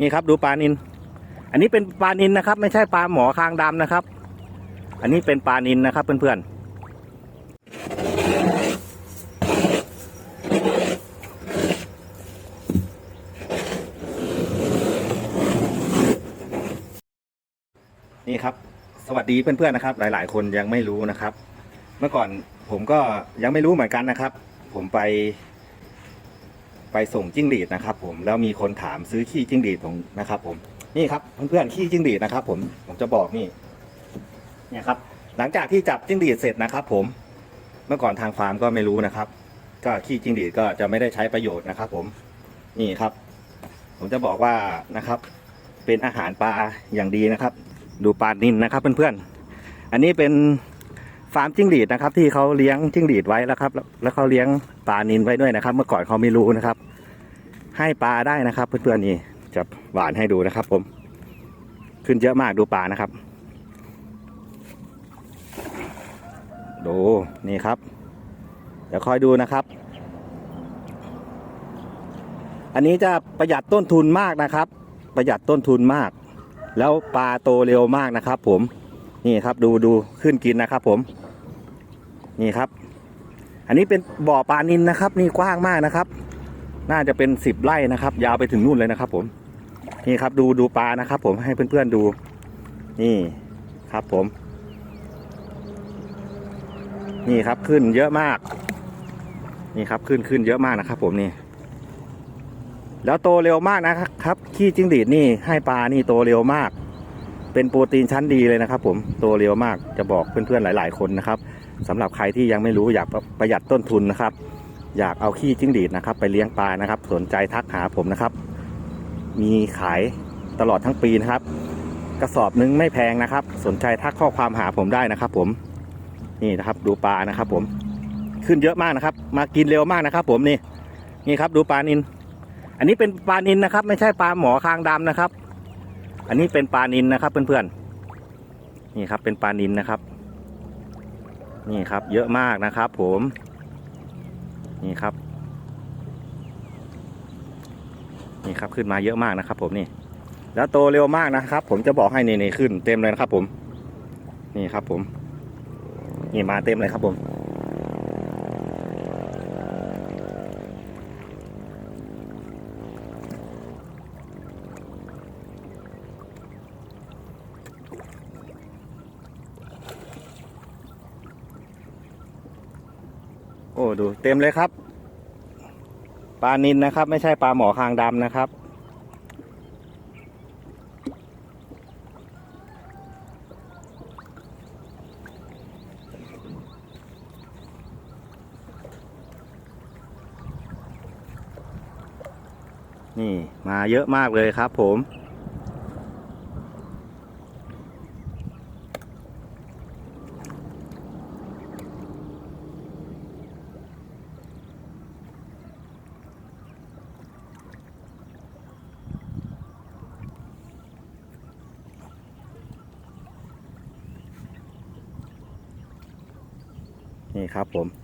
นี่ครับดูปลานิน อันนี้เป็นปลานินนะครับ ไม่ใช่ปลาหมอคางดำนะครับ อันนี้เป็นปลานินนะครับเพื่อนๆ นี่ครับสวัสดีเพื่อนๆนะครับ หลาย ๆ คนยังไม่รู้นะครับ เมื่อก่อนผมก็ยังไม่รู้เหมือนกันนะครับ ผมไป ไปส่งจิ้งหรีดนะครับ ผมแล้วมีคนถามซื้อขี้จิ้งหรีดผมนะครับ ผมนี่ครับเพื่อนๆขี้จิ้งหรีดนะครับ ผมผมจะบอกนี่เนี่ยครับ หลังจากที่จับจิ้งหรีดเสร็จนะครับ ผมเมื่อก่อนทางฟาร์มก็ไม่รู้นะครับ ก็ขี้จิ้งหรีดก็จะไม่ได้ใช้ประโยชน์นะครับ ผมนี่ครับ ผมจะบอกว่านะครับ เป็นอาหารปลาอย่างดีนะครับ ดูปลานินนะครับ เพื่อนๆอันนี้เป็น ฟาร์มจิ้งหรีดนะครับ ที่เขาเลี้ยงจิ้งหรีดไว้แล้วครับ แล้วเขาเลี้ยงปลานินไว้ด้วยนะครับ เมื่อก่อนเขาไม่รู้นะครับ ให้ปลาได้นะครับ เพื่อนๆนี่จะหวานให้ดูนะครับ ผม ขึ้นเยอะมากดูปลานะครับดูนี่ครับ เดี๋ยวคอยดูนะครับ อันนี้จะประหยัดต้นทุนมากนะครับ ประหยัดต้นทุนมาก แล้วปลาโตเร็วมากนะครับ ผม นี่ครับดูดูขึ้นกินนะครับ ผม นี่ครับ อันนี้เป็นบ่อปลานินนะครับ นี่กว้างมากนะครับ น่าจะเป็นสิบไร่นะครับ ยาวไปถึงนู่นเลยนะครับ ผม นี่ครับ ดูดูปลานะครับ ผมให้เพื่อนๆดู นี่ครับผม นี่ครับขึ้นเยอะมาก นี่ครับขึ้นขึ้นเยอะมากนะครับ ผมนี่ แล้วโตเร็วมากนะครับ ขี้จิ้งหรีดนี่ให้ปลานี่โตเร็วมาก เป็นโปรตีนชั้นดีเลยนะครับ ผมโตเร็วมากจะบอกเพื่อนๆหลาย ๆ คนนะครับสำหรับใครที่ยังไม่รู้อยากประหยัดต้นทุนนะครับ อยากเอาขี้จิ้งหรีดนะครับ ไปเลี้ยงปลานะครับ สนใจทักหาผมนะครับ มีขายตลอดทั้งปีนะครับ กระสอบนึงไม่แพงนะครับ สนใจทักข้อความหาผมได้นะครับ ผมนี่นะครับ ดูปลานะครับ ผมขึ้นเยอะมากนะครับ มากินเร็วมากนะครับ ผมนี่นี่ครับดูปลานิน อันนี้เป็นปลานินนะครับ ไม่ใช่ปลาหมอคางดำนะครับ อันนี้เป็นปลานินนะครับเพื่อนๆนี่ครับเป็นปลานินนะครับ นี่ครับเยอะมากนะครับ ผม นี่ครับ นี่ครับขึ้นมาเยอะมากนะครับ ผมนี่ แล้วโตเร็วมากนะครับ ผมจะบอกให้นี่นี่ขึ้นเต็มเลยนะครับ ผม นี่ครับ ผม นี่มาเต็มเลยครับผม โอ้ดูเต็มเลยครับ ปลานินนะครับ ไม่ใช่ปลาหมอคางดำนะครับ นี่มาเยอะมากเลยครับผม นี่ครับผม